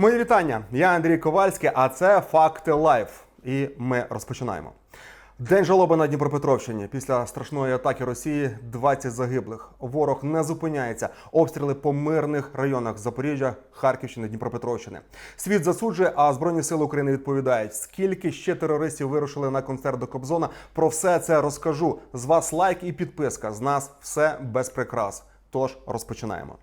Мої вітання. Я Андрій Ковальський, а це Факти Лайф. І ми розпочинаємо. День жалоби на Дніпропетровщині. Після страшної атаки Росії 20 загиблих. Ворог не зупиняється. Обстріли по мирних районах Запоріжжя, Харківщини, Дніпропетровщини. Світ засуджує, а Збройні сили України відповідають. Скільки ще терористів вирушили на концерт до Кобзона? Про все це розкажу. З вас лайк і підписка. З нас все без прикрас. Тож розпочинаємо.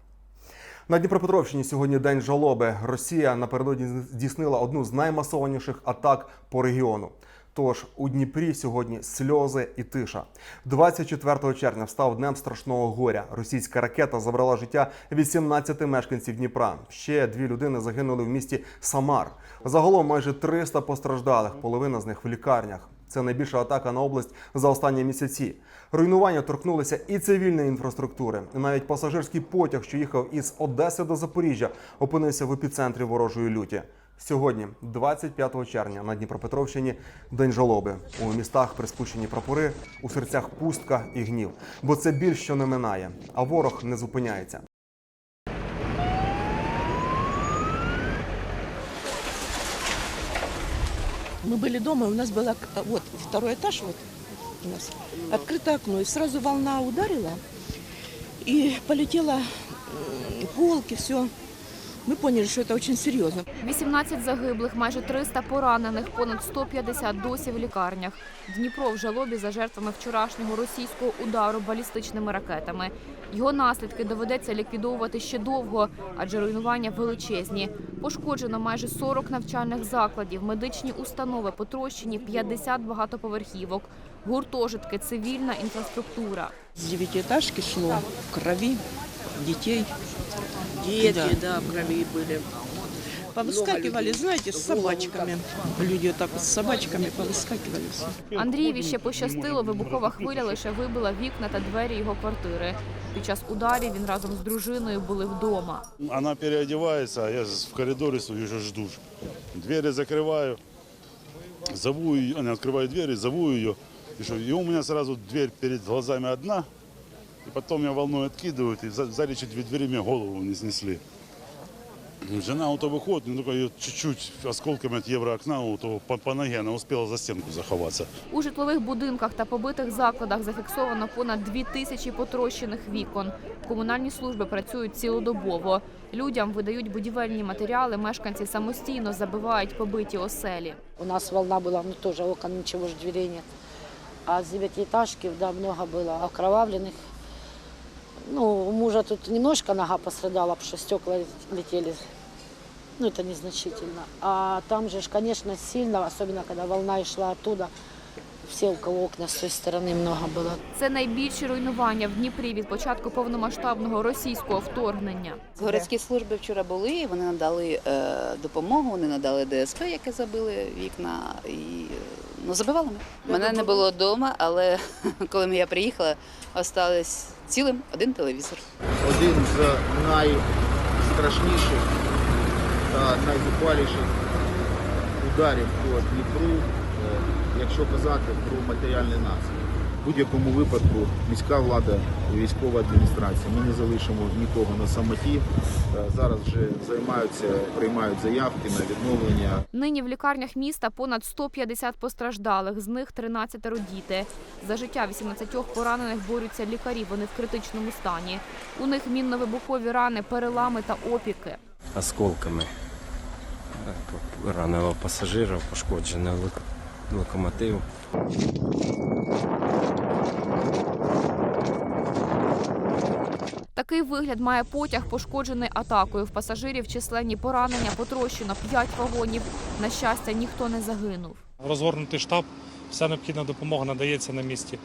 На Дніпропетровщині сьогодні день жалоби. Росія напередодні здійснила одну з наймасованіших атак по регіону. Тож у Дніпрі сьогодні сльози і тиша. 24 червня встав днем страшного горя. Російська ракета забрала життя 18 мешканців Дніпра. Ще дві людини загинули в місті Самар. Загалом майже 300 постраждалих, половина з них в лікарнях. Це найбільша атака на область за останні місяці. Руйнування торкнулися і цивільної інфраструктури. Навіть пасажирський потяг, що їхав із Одеси до Запоріжжя, опинився в епіцентрі ворожої люті. Сьогодні, 25 червня, на Дніпропетровщині, день жалоби. У містах приспущені прапори, у серцях пустка і гнів. Бо це біль, що не минає, а ворог не зупиняється. Мы были дома, и у нас было к- вот второй этаж, вот у нас открытое окно, и сразу волна ударила, и полетела м, полки, все. Мы поняли, что это очень серьезно. 18 загиблих, майже 300 поранених, понад 150 досі в лікарнях. Дніпро в жалобі за жертвами вчорашнього російського удару балістичними ракетами. Його наслідки доведеться ліквідовувати ще довго, адже руйнування величезні. Пошкоджено майже 40 навчальних закладів, медичні установи, потрощені 50 багатоповерхівок, гуртожитки, цивільна інфраструктура. С девятиэтажки шло в крови детей. Дети, Да. да, в крови были. Повыскакивали, знаете, с собачками. Люди вот так вот с собачками повыскакивали все. Андрієві ще пощастило, вибухова хвиля лише вибила вікна та двері його квартири. Під час ударів він разом з дружиною були вдома. Она переодевается, а я в коридоре стою, уже жду. Двери закрываю, зову ее, она открывает двери, зову ее. И, что, и у меня сразу дверь перед глазами одна, и потом меня волной откидывают, и за, за две двери мне голову не снесли. Ну, Жена вот выходит, ну, только ее чуть-чуть осколками от евроокна вот, по, по ноге, она успела за стенку заховаться. У житлових будинках та побитих закладах зафіксовано понад дві тисячі потрощених вікон. Комунальні служби працюють цілодобово. Людям видають будівельні матеріали, мешканці самостійно забивають побиті оселі. У нас волна была, ну тоже окон, ничего же дверей нет. А с девятиэтажки, да, много было окровавленных. Ну, у мужа тут немножко нога пострадала, потому что стекла летели. Ну, это незначительно. А там же, ж, конечно, сильно, особенно когда волна и шла оттуда. Все, у кого окна с той стороны много было. Це найбільші руйнування в Дніпрі від початку повномасштабного російського вторгнення. Городські служби вчора були, вони надали е, допомогу, вони надали ДСП, яке забили вікна. І е, ну, забивали ми. Мене не було вдома, але коли я приїхала, осталось цілим один телевізор. один з найстрашніших та найзухваліших ударів по Дніпру, е, якщо казати про матеріальний наслідки. В будь-якому випадку міська влада військова адміністрація. Ми не залишимо нікого на самоті. Е, Зараз вже займаються, приймають заявки на відновлення Нині в лікарнях міста понад 150 постраждалих, з них 13 діти. За життя 18 поранених борються лікарі, вони в критичному стані. У них мінно-вибухові рани, перелами та опіки. осколками е, раненого пасажира, пошкоджений лок- локомотив. Такий вигляд має потяг, пошкоджений атакою. В пасажирів численні поранення, потрощено 5 вагонів. На щастя, ніхто не загинув. розгорнутий штаб, вся необхідна допомога надається на місці.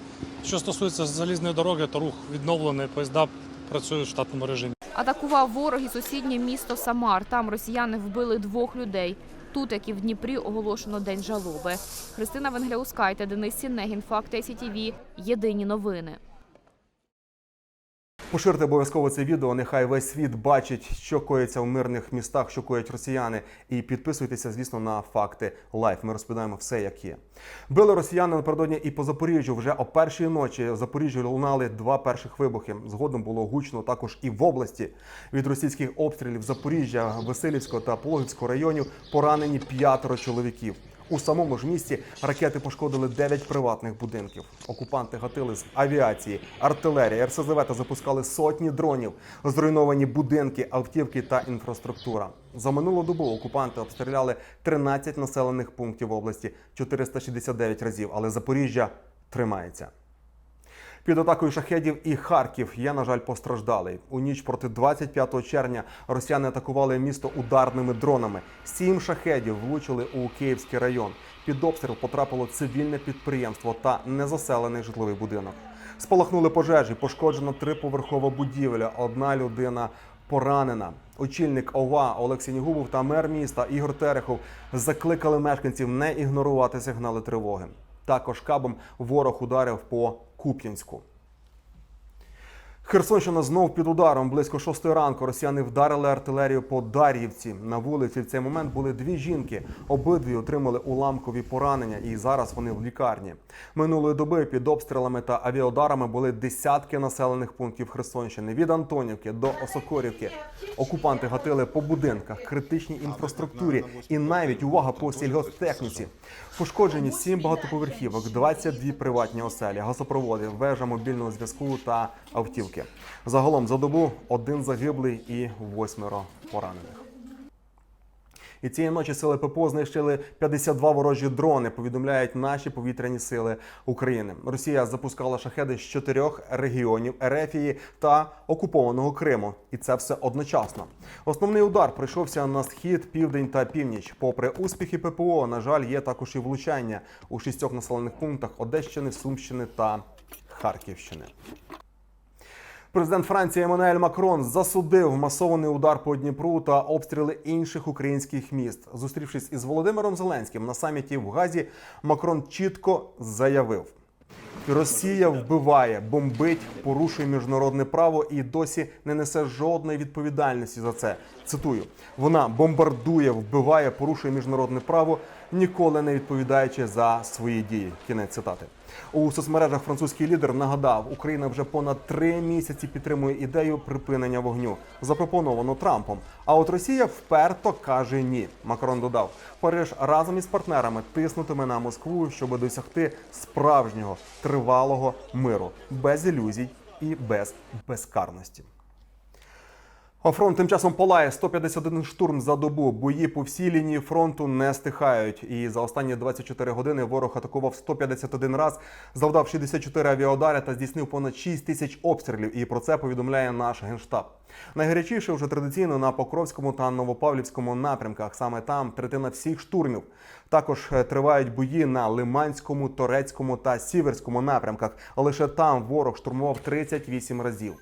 Що стосується залізної дороги, то рух відновлений, поїзда працюють в штатному режимі. Атакував ворог і сусіднє місто Самар. Там росіяни вбили двох людей. Тут, як і в Дніпрі, оголошено день жалоби. Христина Венгляускайте, Денис Сінегін, Факти СІТІВІ. Єдині новини. Поширте обов'язково це відео. Нехай весь світ бачить, що коїться в мирних містах, що коять росіяни. І підписуйтеся, звісно, на факти лайф. Ми розповідаємо все, як є. Били росіяни напередодні і по Запоріжжю. Вже о першій ночі в Запоріжжі лунали два перших вибухи. Згодом було гучно також і в області. Від російських обстрілів Запоріжжя, Васильівського та Пологівського районів поранені п'ятеро чоловіків. У самому ж місті ракети пошкодили 9 приватних будинків. Окупанти гатили з авіації, артилерії, РСЗВ та запускали сотні дронів, зруйновані будинки, автівки та інфраструктура. За минулу добу окупанти обстріляли 13 населених пунктів області 469 разів, але Запоріжжя тримається. Під атакою шахедів і Харків є, на жаль, постраждалий. У ніч проти 25 червня росіяни атакували місто ударними дронами. Сім шахедів влучили у Київський район. Під обстріл потрапило цивільне підприємство та незаселений житловий будинок. Спалахнули пожежі, пошкоджено триповерхова будівля. Одна людина поранена. Очільник ОВА Олексій Нігубов та мер міста Ігор Терехов закликали мешканців не ігнорувати сигнали тривоги. Також кабом ворог ударив по Куп'янську. Херсонщина знов під ударом. Близько шостої ранку росіяни вдарили артилерію по Дар'ївці. На вулиці в цей момент були дві жінки. Обидві отримали уламкові поранення, і зараз вони в лікарні. Минулої доби під обстрілами та авіаударами були десятки населених пунктів Херсонщини від Антонівки до Осокорівки. Окупанти гатили по будинках, критичній інфраструктурі і навіть увага по сільгосптехніці. Пошкоджені сім багатоповерхівок, 22 приватні оселі, газопроводи, вежа мобільного зв'язку та автівки. Загалом за добу один загиблий і восьмеро поранених. І цієї ночі сили ППО знищили 52 ворожі дрони. Повідомляють наші повітряні сили України. Rosія запускала шахеди з чотирьох регіонів Ерефії та окупованого Криму, і це все одночасно. Основний удар прийшовся на схід, південь та північ. Попри успіхи ППО, на жаль, є також і влучання у шістьох населених пунктах Одещини, Сумщини та Харківщини. Президент Франції Еммануель Макрон засудив масований удар по Дніпру та обстріли інших українських міст. Зустрівшись із Володимиром Зеленським на саміті в Газі, Макрон чітко заявив: Росія вбиває, бомбить, порушує міжнародне право і досі не несе жодної відповідальності за це. Цитую: вона бомбардує, вбиває, порушує міжнародне право, ніколи не відповідаючи за свої дії. Кінець цитати. У соцмережах французький лідер нагадав, Україна вже понад три місяці підтримує ідею припинення вогню, запропоновану Трампом. А от Росія вперто каже ні. Макрон додав, Париж разом із партнерами тиснутиме на Москву, щоб досягти справжнього тривалого миру, без ілюзій і без безкарності. А фронт тим часом палає 151 штурм за добу. Бої по всій лінії фронту не стихають. І за останні 24 години ворог атакував 151 раз, завдав 64 авіаудари та здійснив понад 6 тисяч обстрілів. І про це повідомляє наш генштаб. Найгарячіше вже традиційно на Покровському та Новопавлівському напрямках. Саме там третина всіх штурмів. Також е, тривають бої на Лиманському, Торецькому та Сіверському напрямках. Лише там ворог штурмував 38 разів.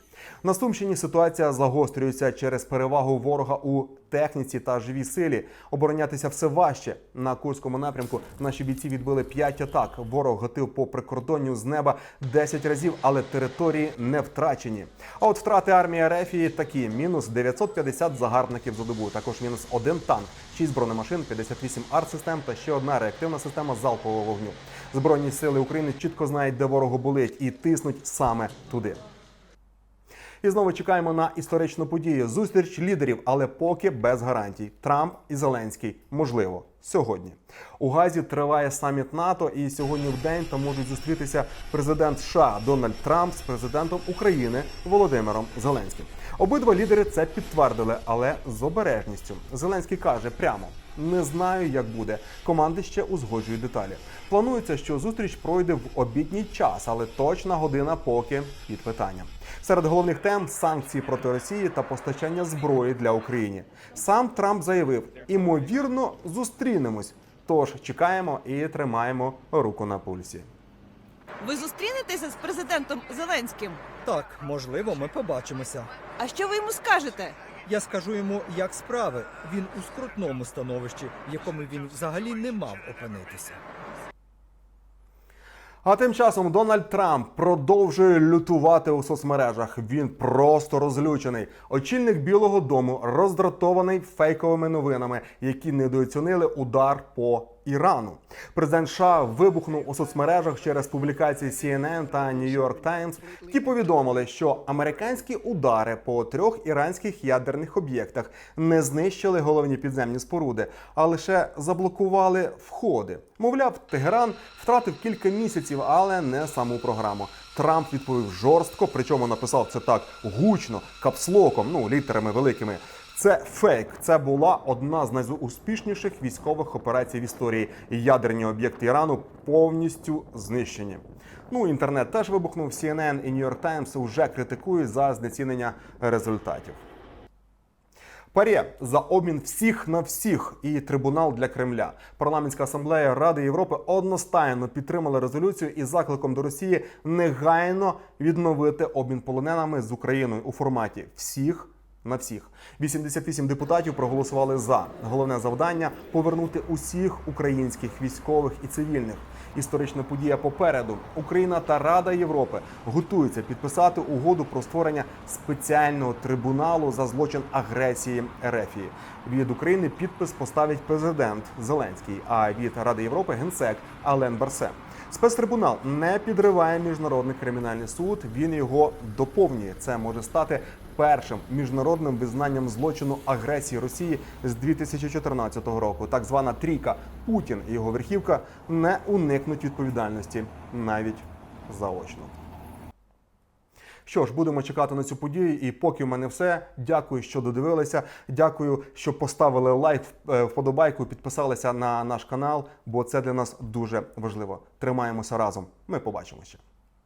На Сумщині ситуація загострюється через перевагу ворога у техніці та живій силі. Оборонятися все важче. На Курському напрямку наші бійці відбили 5 атак. Ворог гатив по прикордонню з неба 10 разів, але території не втрачені. А от втрати армії Рефії такі: мінус 950 загарбників за добу. Також мінус один танк, 6 бронемашин, 58 артсистем та ще одна реактивна система залпового вогню. Збройні сили України чітко знають, де ворогу болить, і тиснуть саме туди. І знову чекаємо на історичну подію. Зустріч лідерів, але поки без гарантій. Трамп і Зеленський можливо сьогодні. У Газі триває саміт НАТО, і сьогодні в день там можуть зустрітися президент США Дональд Трамп з президентом України Володимиром Зеленським. Обидва лідери це підтвердили, але з обережністю. Зеленський каже прямо: не знаю, як буде. Команди ще узгоджують деталі. Планується, що зустріч пройде в обідній час, але точна година поки під питанням. Серед головних тем санкції проти Росії та постачання зброї для України. Сам Трамп заявив: імовірно, зустрінемось. Тож чекаємо і тримаємо руку на пульсі. Ви зустрінетеся з президентом Зеленським? Так, можливо, ми побачимося. А що ви йому скажете? Я скажу йому, як справи. Він у скрутному становищі, в якому він взагалі не мав опинитися. А тим часом Дональд Трамп продовжує лютувати у соцмережах. Він просто розлючений. Очільник Білого Дому роздратований фейковими новинами, які недооцінили удар по Ірану. Президент США вибухнув у соцмережах через публікації CNN та New York Times. Ті повідомили, що американські удари по трьох іранських ядерних об'єктах не знищили головні підземні споруди, а лише заблокували входи. Мовляв, Тегеран втратив кілька місяців, але не саму програму. Трамп відповів жорстко, причому написав це так гучно, капслоком, ну літерами великими. Це фейк. Це була одна з найуспішніших військових операцій в історії. Ядерні об'єкти Ірану повністю знищені. Ну, інтернет теж вибухнув. CNN і New York Times вже критикують за знецінення результатів. Парє за обмін всіх на всіх і трибунал для Кремля. Парламентська асамблея Ради Європи одностайно підтримала резолюцію із закликом до Росії негайно відновити обмін полоненими з Україною у форматі всіх. На всіх 88 депутатів проголосували за головне завдання повернути усіх українських військових і цивільних. Історична подія попереду. Україна та Рада Європи готуються підписати угоду про створення спеціального трибуналу за злочин агресії Ерефії. Від України підпис поставить президент Зеленський, а від Ради Європи генсек Ален Барсе. Спецтрибунал не підриває міжнародний кримінальний суд. Він його доповнює. Це може стати першим міжнародним визнанням злочину агресії Росії з 2014 року. Так звана трійка Путін і його верхівка не уникнуть відповідальності навіть заочно. Що ж, будемо чекати на цю подію. І поки в мене все. Дякую, що додивилися. Дякую, що поставили лайк, е, вподобайку, підписалися на наш канал, бо це для нас дуже важливо. Тримаємося разом. Ми побачимося.